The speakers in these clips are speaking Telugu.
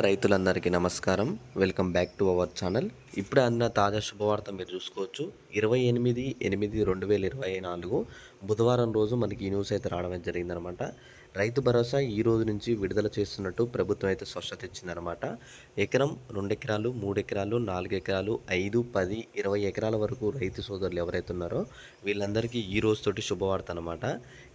రైతులందరికీ నమస్కారం. Welcome back to our channel. ఇప్పుడు అన్న తాజా శుభవార్త మీరు చూసుకోవచ్చు. ఇరవై ఎనిమిది ఎనిమిది రెండు వేల ఇరవై నాలుగు బుధవారం రోజు మనకి ఈ న్యూస్ అయితే రావడం జరిగిందనమాట. రైతు భరోసా ఈ రోజు నుంచి విడుదల చేస్తున్నట్టు ప్రభుత్వం అయితే స్పష్టత ఇచ్చిందనమాట ఎకరం రెండు ఎకరాలు మూడు ఎకరాలు నాలుగు ఎకరాలు ఐదు పది ఇరవై ఎకరాల వరకు రైతు సోదరులు ఎవరైతే ఉన్నారో వీళ్ళందరికీ ఈ రోజుతోటి శుభవార్త అనమాట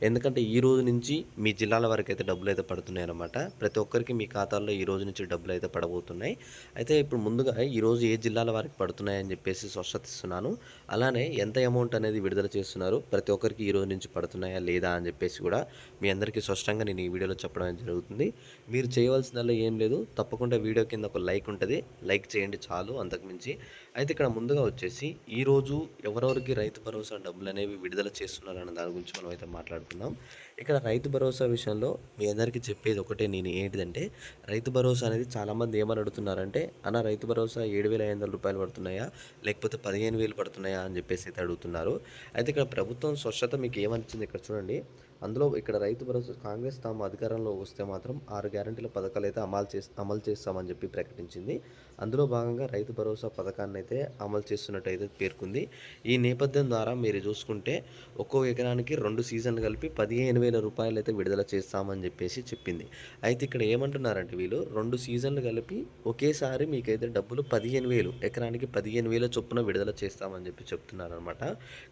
ఎందుకంటే ఈ రోజు నుంచి మీ జిల్లాల వరకు అయితే డబ్బులు అయితే పడుతున్నాయి అనమాట ప్రతి ఒక్కరికి మీ ఖాతాల్లో ఈ రోజు నుంచి డబ్బులు అయితే పడబోతున్నాయి. అయితే ఇప్పుడు ముందుగా ఈ రోజు ఏ జిల్లాల వారికి పడుతున్నాయి అని చెప్పేసి స్పష్టత ఇస్తున్నాను అలానే ఎంత అమౌంట్ అనేది విడుదల చేస్తున్నారు ప్రతి ఒక్కరికి ఈ రోజు నుంచి పడుతున్నాయా లేదా అని చెప్పేసి కూడా మీ అందరికీ స్పష్టంగా నేను ఈ వీడియోలో చెప్పడం జరుగుతుంది. మీరు చేయవలసిందల్లా ఏం లేదు. తప్పకుండా వీడియో కింద ఒక లైక్ ఉంటుంది. లైక్ చేయండి చాలు అంతకుమించి అయితే ఇక్కడ ముందుగా వచ్చేసి ఈరోజు ఎవరెవరికి రైతు భరోసా డబ్బులు అనేవి విడుదల చేస్తున్నారన్న దాని గురించి మనం అయితే మాట్లాడుకుందాం. ఇక్కడ రైతు భరోసా విషయంలో మీ అందరికీ చెప్పేది ఒకటే నేను ఏంటిదంటే రైతు భరోసా అనేది చాలామంది ఏమని అడుగుతున్నారంటే అన్న రైతు భరోసా ఏడు వేల ఐదు వందల రూపాయలు పడుతున్నాయా? లేకపోతే పదిహేను వేలు పడుతున్నాయా? అని చెప్పేసి అయితే అడుగుతున్నారు. అయితే ఇక్కడ ప్రభుత్వం స్వచ్ఛత మీకు ఏమనిచ్చింది ఇక్కడ చూడండి. అందులో ఇక్కడ రైతు భరోసా కాంగ్రెస్ తాము అధికారంలో వస్తే మాత్రం ఆరు గ్యారంటీల పథకాలు అయితే అమలు చేసి అమలు చేస్తామని చెప్పి ప్రకటించింది. అందులో భాగంగా రైతు భరోసా పథకాన్ని అయితే అమలు చేస్తున్నట్టు అయితే పేర్కొంది. ఈ నేపథ్యం ద్వారా మీరు చూసుకుంటే ఒక్కో ఎకరానికి రెండు సీజన్లు కలిపి పదిహేను వేల రూపాయలు అయితే విడుదల చేస్తామని చెప్పేసి చెప్పింది. అయితే ఇక్కడ ఏమంటున్నారంటే వీళ్ళు రెండు సీజన్లు కలిపి ఒకేసారి మీకైతే డబ్బులు పదిహేను వేలు ఎకరానికి పదిహేను వేల చొప్పున విడుదల చేస్తామని చెప్పి చెప్తున్నారనమాట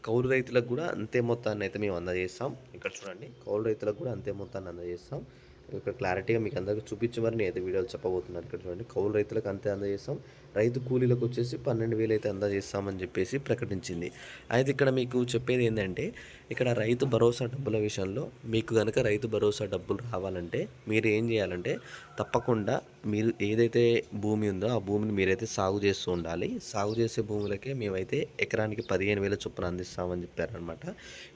కౌలు రైతులకు కూడా అంతే మొత్తాన్ని అయితే మేము అందజేస్తాం. ఇక్కడ చూడండి కౌలు రైతులకు కూడా అంతే మొత్తాన్ని అందజేస్తాం. ఇక్కడ క్లారిటీగా మీకు అందరికీ చూపించి మరి నేను అయితే వీడియోలు చెప్పబోతున్నాను. ఇక్కడ చూడండి కౌలు రైతులకు అంతే అందజేస్తాం. రైతు కూలీలకు వచ్చేసి పన్నెండు వేలు అయితే అందజేస్తామని చెప్పేసి ప్రకటించింది. అయితే ఇక్కడ మీకు చెప్పేది ఏంటంటే ఇక్కడ రైతు భరోసా డబ్బుల విషయంలో మీకు కనుక రైతు భరోసా డబ్బులు రావాలంటే మీరు ఏం చేయాలంటే తప్పకుండా మీరు ఏదైతే భూమి ఉందో ఆ భూమిని మీరైతే సాగు చేస్తూ ఉండాలి. సాగు చేసే భూములకే మేమైతే ఎకరానికి పదిహేను వేల చొప్పున అందిస్తామని చెప్పారనమాట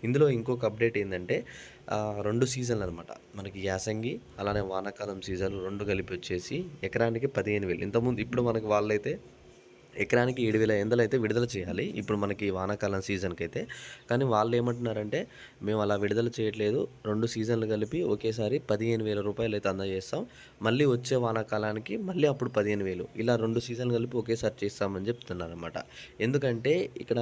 ఇందులో ఇంకొక అప్డేట్ ఏంటంటే రెండు సీజన్లు అనమాట మనకి యాసంగి అలానే వానాకాలం సీజన్లు రెండు కలిపి వచ్చేసి ఎకరానికి పదిహేను వేలు. ఇంతకుముందు ఇప్పుడు మనకి వాళ్ళైతే ఎకరానికి ఏడు వేల ఎందలు అయితే విడుదల చేయాలి. ఇప్పుడు మనకి వానాకాలం సీజన్కి అయితే కానీ వాళ్ళు ఏమంటున్నారంటే మేము అలా విడుదల చేయట్లేదు. రెండు సీజన్లు కలిపి ఒకేసారి పదిహేను వేల రూపాయలు అయితే అందజేస్తాం. మళ్ళీ వచ్చే వానాకాలానికి మళ్ళీ అప్పుడు పదిహేను వేలు. ఇలా రెండు సీజన్లు కలిపి ఒకేసారి చేస్తామని చెప్తున్నారు అనమాట ఎందుకంటే ఇక్కడ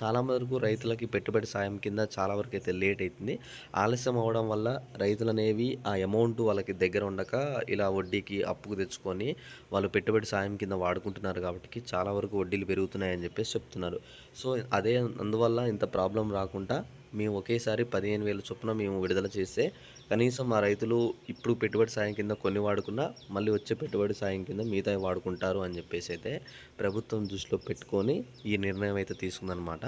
చాలా వరకు రైతులకి పెట్టుబడి సాయం కింద చాలా వరకు అయితే లేట్ అవుతుంది ఆలస్యం అవ్వడం వల్ల రైతులు అనేవి ఆ అమౌంట్ వాళ్ళకి దగ్గర ఉండక ఇలా వడ్డీకి అప్పుకు తెచ్చుకొని వాళ్ళు పెట్టుబడి సాయం కింద వాడుకుంటున్నారు కాబట్టి చాలా వరకు వడ్డీలు పెరుగుతున్నాయని చెప్పేసి చెప్తున్నారు. సో అదే అందువల్ల ఇంత ప్రాబ్లం రాకుండా మేము ఒకేసారి పదిహేను వేల చొప్పున మేము విడుదల చేస్తే కనీసం మా రైతులు ఇప్పుడు పెట్టుబడి సాయం కింద కొన్ని వాడుకున్నా మళ్ళీ వచ్చే పెట్టుబడి సాయం కింద మిగతా వాడుకుంటారు అని చెప్పేసి అయితే ప్రభుత్వం దృష్టిలో పెట్టుకొని ఈ నిర్ణయం అయితే తీసుకుందనమాట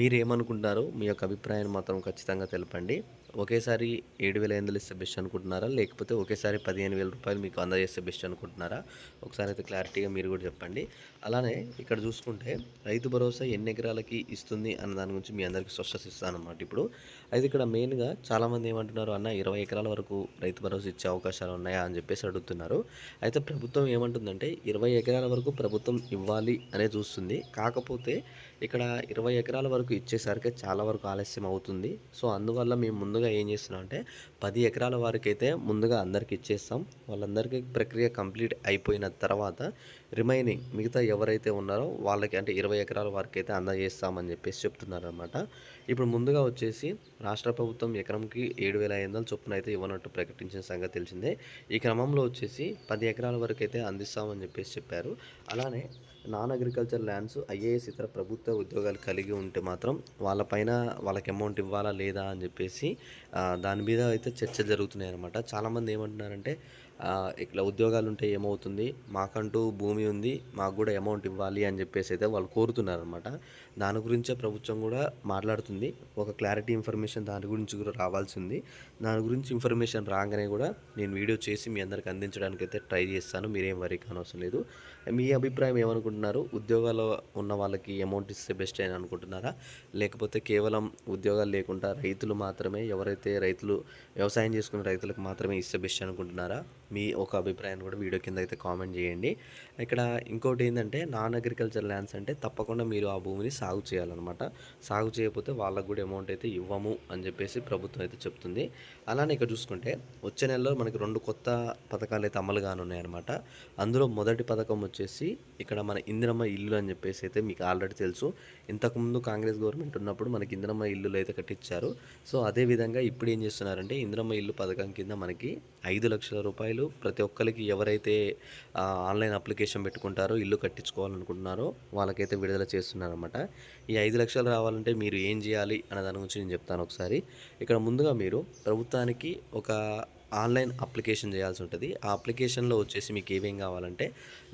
మీరేమనుకుంటారు మీ యొక్క అభిప్రాయాన్ని మాత్రం ఖచ్చితంగా తెలపండి. ఒకేసారి ఏడు వేల ఐదు ఇస్తే బెస్ట్ అనుకుంటున్నారా? లేకపోతే ఒకేసారి పదిహేను వేల రూపాయలు మీకు అందజేస్తే బెస్ట్ అనుకుంటున్నారా? ఒకసారి అయితే క్లారిటీగా మీరు కూడా చెప్పండి. అలానే ఇక్కడ చూసుకుంటే రైతు భరోసా ఎన్ని ఎకరాలకి ఇస్తుంది అన్న దాని గురించి మీ అందరికీ స్పష్టత ఇస్తాను అనమాట ఇప్పుడు. అయితే ఇక్కడ మెయిన్గా చాలామంది ఏమంటున్నారు అన్న ఇరవై ఎకరాల వరకు రైతు భరోసా ఇచ్చే అవకాశాలు ఉన్నాయా? అని చెప్పేసి అడుగుతున్నారు. అయితే ప్రభుత్వం ఏమంటుందంటే ఇరవై ఎకరాల వరకు ప్రభుత్వం ఇవ్వాలి అనే చూస్తుంది. కాకపోతే ఇక్కడ ఇరవై ఎకరాల వరకు ఇచ్చేసరికి చాలా వరకు ఆలస్యం అవుతుంది. సో అందువల్ల మేము ముందుగా ఏం చేస్తున్నాం అంటే పది ఎకరాల వారికి అయితే ముందుగా అందరికి ఇచ్చేస్తాం. వాళ్ళందరికీ ప్రక్రియ కంప్లీట్ అయిపోయిన తర్వాత రిమైనింగ్ మిగతా ఎవరైతే ఉన్నారో వాళ్ళకి అంటే ఇరవై ఎకరాల వారికి అయితే అందజేస్తామని చెప్పేసి చెప్తున్నారు అనమాట ఇప్పుడు ముందుగా వచ్చేసి రాష్ట్ర ప్రభుత్వం ఎకరంకి ఏడు వేల ఐదు వందల చొప్పున అయితే ఇవ్వనట్టు ప్రకటించిన సంగతి తెలిసిందే. ఈ క్రమంలో వచ్చేసి పది ఎకరాల వరకు అయితే అందిస్తామని చెప్పేసి చెప్పారు. అలానే నాన్ అగ్రికల్చర్ ల్యాండ్స్ ఐఏఎస్ ఇతర ప్రభుత్వ ఉద్యోగాలు కలిగి ఉంటే మాత్రం వాళ్ళపైన వాళ్ళకి అమౌంట్ ఇవ్వాలా లేదా అని చెప్పేసి దాని మీద అయితే చర్చ జరుగుతున్నాయి అనమాట చాలామంది ఏమంటున్నారంటే ఇట్లా ఉద్యోగాలు ఉంటే ఏమవుతుంది? మాకంటూ భూమి ఉంది మాకు కూడా అమౌంట్ ఇవ్వాలి అని చెప్పేసి అయితే వాళ్ళు కోరుతున్నారనమాట దాని గురించే ప్రభుత్వం కూడా మాట్లాడుతుంది. ఒక క్లారిటీ ఇన్ఫర్మేషన్ దాని గురించి కూడా రావాల్సింది దాని గురించి ఇన్ఫర్మేషన్ రాగానే కూడా నేను వీడియో చేసి మీ అందరికి అందించడానికి అయితే ట్రై చేస్తాను. మీరేం వరీ కానవసరం లేదు. మీ అభిప్రాయం ఏమనుకుంటున్నారు? ఉద్యోగాలు ఉన్న వాళ్ళకి అమౌంట్ ఇస్తే బెస్ట్ అని అనుకుంటున్నారా? లేకపోతే కేవలం ఉద్యోగాలు లేకుండా రైతులు మాత్రమే ఎవరైతే రైతులు వ్యవసాయం చేసుకున్న రైతులకు మాత్రమే ఇస్తే బెస్ట్ అనుకుంటున్నారా? మీ ఒక అభిప్రాయాన్ని కూడా వీడియో కింద అయితే కామెంట్ చేయండి. ఇక్కడ ఇంకోటి ఏంటంటే నాన్ అగ్రికల్చర్ ల్యాండ్స్ అంటే తప్పకుండా మీరు ఆ భూమిని సాగు చేయాలన్నమాట. సాగు చేయకపోతే వాళ్ళకు కూడా అమౌంట్ అయితే ఇవ్వము అని చెప్పేసి ప్రభుత్వం అయితే చెప్తుంది. అలానే ఇక్కడ చూసుకుంటే వచ్చే నెలలో మనకి రెండు కొత్త పథకాలు అయితే అమలు కానున్నాయన్నమాట. అందులో మొదటి పథకం వచ్చేసి ఇక్కడ మన ఇందిరమ్మ ఇల్లు అని చెప్పేసి అయితే మీకు ఆల్రెడీ తెలుసు. ఇంతకుముందు కాంగ్రెస్ గవర్నమెంట్ ఉన్నప్పుడు మనకి ఇందిరమ్మ ఇల్లులు అయితే కట్టించారు సో అదేవిధంగా ఇప్పుడు ఏం చేస్తున్నారంటే ఇందిరమ్మ ఇల్లు పథకం కింద మనకి ఐదు లక్షల రూపాయలు ప్రతి ఒక్కరికి ఎవరైతే ఆన్లైన్ అప్లికేషన్ పెట్టుకుంటారో ఇల్లు కట్టించుకోవాలనుకుంటున్నారో వాళ్ళకైతే విడుదల చేస్తున్నారన్నమాట. ఈ ఐదు లక్షలు రావాలంటే మీరు ఏం చేయాలి అనే దాని గురించి నేను చెప్తాను ఒకసారి. ఇక్కడ ముందుగా మీరు ప్రభుత్వానికి ఒక ఆన్లైన్ అప్లికేషన్ చేయాల్సి ఉంటుంది. ఆ అప్లికేషన్లో వచ్చేసి మీకు ఏమేం కావాలంటే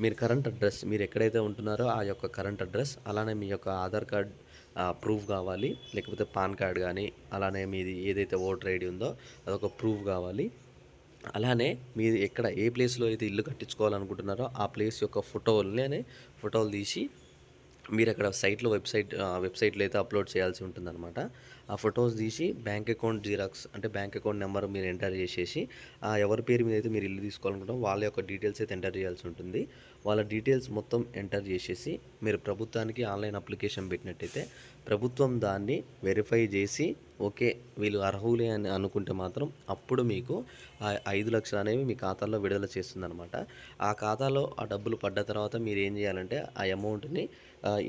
మీరు కరెంట్ అడ్రస్ మీరు ఎక్కడైతే ఉంటున్నారో ఆ యొక్క కరెంట్ అడ్రస్ అలానే మీ యొక్క ఆధార్ కార్డ్ ప్రూఫ్ కావాలి. లేకపోతే పాన్ కార్డ్ కానీ అలానే మీది ఏదైతే ఓటర్ ఐడి ఉందో అదొక ప్రూఫ్ కావాలి. అలానే మీరు ఎక్కడ ఏ ప్లేస్లో అయితే ఇల్లు కట్టించుకోవాలనుకుంటున్నారో ఆ ప్లేస్ యొక్క ఫోటోలని ఫోటోలు తీసి మీరు అక్కడ సైట్లో వెబ్సైట్ వెబ్సైట్లో అయితే అప్లోడ్ చేయాల్సి ఉంటుందన్నమాట. ఆ ఫొటోస్ తీసి బ్యాంక్ అకౌంట్ జిరాక్స్ అంటే బ్యాంక్ అకౌంట్ నెంబర్ మీరు ఎంటర్ చేసేసి ఆ ఎవరి పేరు మీద అయితే మీరు ఇల్లు తీసుకోవాలనుకుంటాం వాళ్ళ యొక్క డీటెయిల్స్ అయితే ఎంటర్ చేయాల్సి ఉంటుంది. వాళ్ళ డీటెయిల్స్ మొత్తం ఎంటర్ చేసేసి మీరు ప్రభుత్వానికి ఆన్లైన్ అప్లికేషన్ పెట్టినట్టయితే ప్రభుత్వం దాన్ని వెరిఫై చేసి ఓకే వీళ్ళు అర్హులే అని అనుకుంటే మాత్రం అప్పుడు మీకు ఆ ఐదు లక్షలు అనేవి మీ ఖాతాలో విడుదల చేస్తుందనమాట ఆ ఖాతాలో ఆ డబ్బులు పడ్డ తర్వాత మీరు ఏం చేయాలంటే ఆ అమౌంట్ని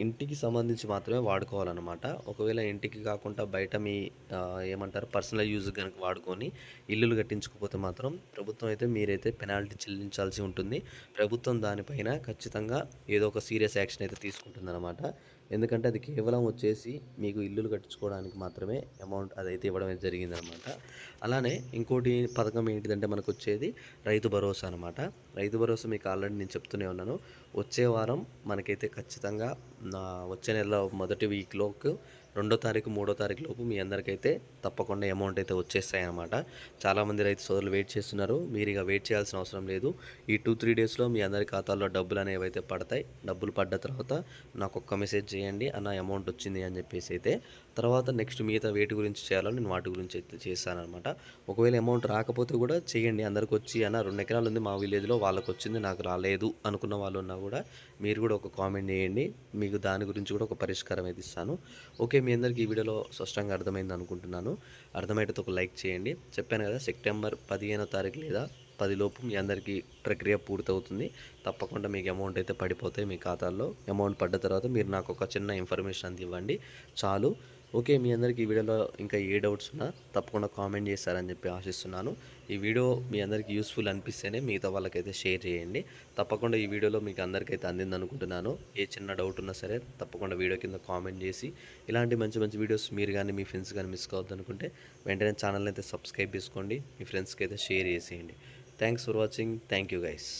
ఇంటికి సంబంధించి మాత్రమే వాడుకోవాలన్నమాట. ఒకవేళ ఇంటికి కాకుండా బయట మీ ఏమంటారు పర్సనల్ యూజ్ కనుక వాడుకొని ఇల్లులు కట్టించకపోతే మాత్రం ప్రభుత్వం అయితే మీరైతే పెనాల్టీ చెల్లించాల్సి ఉంటుంది. ప్రభుత్వం దానిపై తాకినా ఖచ్చితంగా ఏదో ఒక సీరియస్ యాక్షన్ అయితే తీసుకుంటుందన్నమాట. ఎందుకంటే అది కేవలం వచ్చేసి మీకు ఇల్లులు కట్టించుకోవడానికి మాత్రమే అమౌంట్ అదైతే ఇవ్వడం జరిగింది జరిగిందనమాట అలానే ఇంకోటి పథకం ఏంటిదంటే మనకు వచ్చేది రైతు భరోసా అనమాట రైతు భరోసా మీకు ఆల్రెడీ నేను చెప్తూనే ఉన్నాను. వచ్చే వారం మనకైతే ఖచ్చితంగా వచ్చే నెల మొదటి వీక్లోకి రెండో తారీఖు మూడో తారీఖు లోపు మీ అందరికైతే తప్పకుండా అమౌంట్ అయితే వచ్చేస్తాయి అన్నమాట చాలామంది రైతు సోదరులు వెయిట్ చేస్తున్నారు. మీరు ఇక వెయిట్ చేయాల్సిన అవసరం లేదు. ఈ టూ త్రీ డేస్లో మీ అందరి ఖాతాల్లో డబ్బులు అనేవి అయితే పడతాయి. డబ్బులు పడ్డ తర్వాత నాకు ఒక్క మెసేజ్ చేయండి అన్న అమౌంట్ వచ్చింది అని చెప్పేసి అయితే. తర్వాత నెక్స్ట్ మిగతా వేటి గురించి చేయాలో నేను వాటి గురించి అయితే చేస్తానమాట ఒకవేళ అమౌంట్ రాకపోతే కూడా చేయండి. అందరికి వచ్చి అన్న రెండు ఎకరాలు ఉంది మా విలేజ్లో వాళ్ళకి వచ్చింది నాకు రాలేదు అనుకున్న వాళ్ళు ఉన్నా కూడా మీరు కూడా ఒక కామెంట్ చేయండి. మీకు దాని గురించి కూడా ఒక పరిష్కారం అయితే ఇస్తాను. ఓకే మీ అందరికీ ఈ వీడియోలో స్పష్టంగా అర్థమైంది అనుకుంటున్నాను. అర్థమైతే ఒక లైక్ చేయండి. చెప్పాను కదా సెప్టెంబర్ పదిహేనో తారీఖు లేదా పదిలోపు మీ అందరికీ ప్రక్రియ పూర్తవుతుంది. తప్పకుండా మీకు అమౌంట్ అయితే పడిపోతాయి మీ ఖాతాల్లో. అమౌంట్ పడ్డ తర్వాత మీరు నాకు ఒక చిన్న ఇన్ఫర్మేషన్ అంది ఇవ్వండి చాలు. ఓకే మీ అందరికీ ఈ వీడియోలో ఇంకా ఏ డౌట్స్ ఉన్నా తప్పకుండా కామెంట్ చేస్తారని చెప్పి ఆశిస్తున్నాను. ఈ వీడియో మీ అందరికీ యూస్ఫుల్ అనిపిస్తేనే మిగతా వాళ్ళకైతే షేర్ చేయండి. తప్పకుండా ఈ వీడియోలో మీకు అందరికైతే అందింది అనుకుంటున్నాను. ఏ చిన్న డౌట్ ఉన్నా సరే తప్పకుండా వీడియో కింద కామెంట్ చేసి ఇలాంటి మంచి మంచి వీడియోస్ మీరు కానీ మీ ఫ్రెండ్స్ కానీ మిస్ కావద్దు అనుకుంటే వెంటనే ఛానల్ అయితే సబ్స్క్రైబ్ చేసుకోండి. మీ ఫ్రెండ్స్కి అయితే షేర్ చేసేయండి. Thanks for watching. Thank you guys.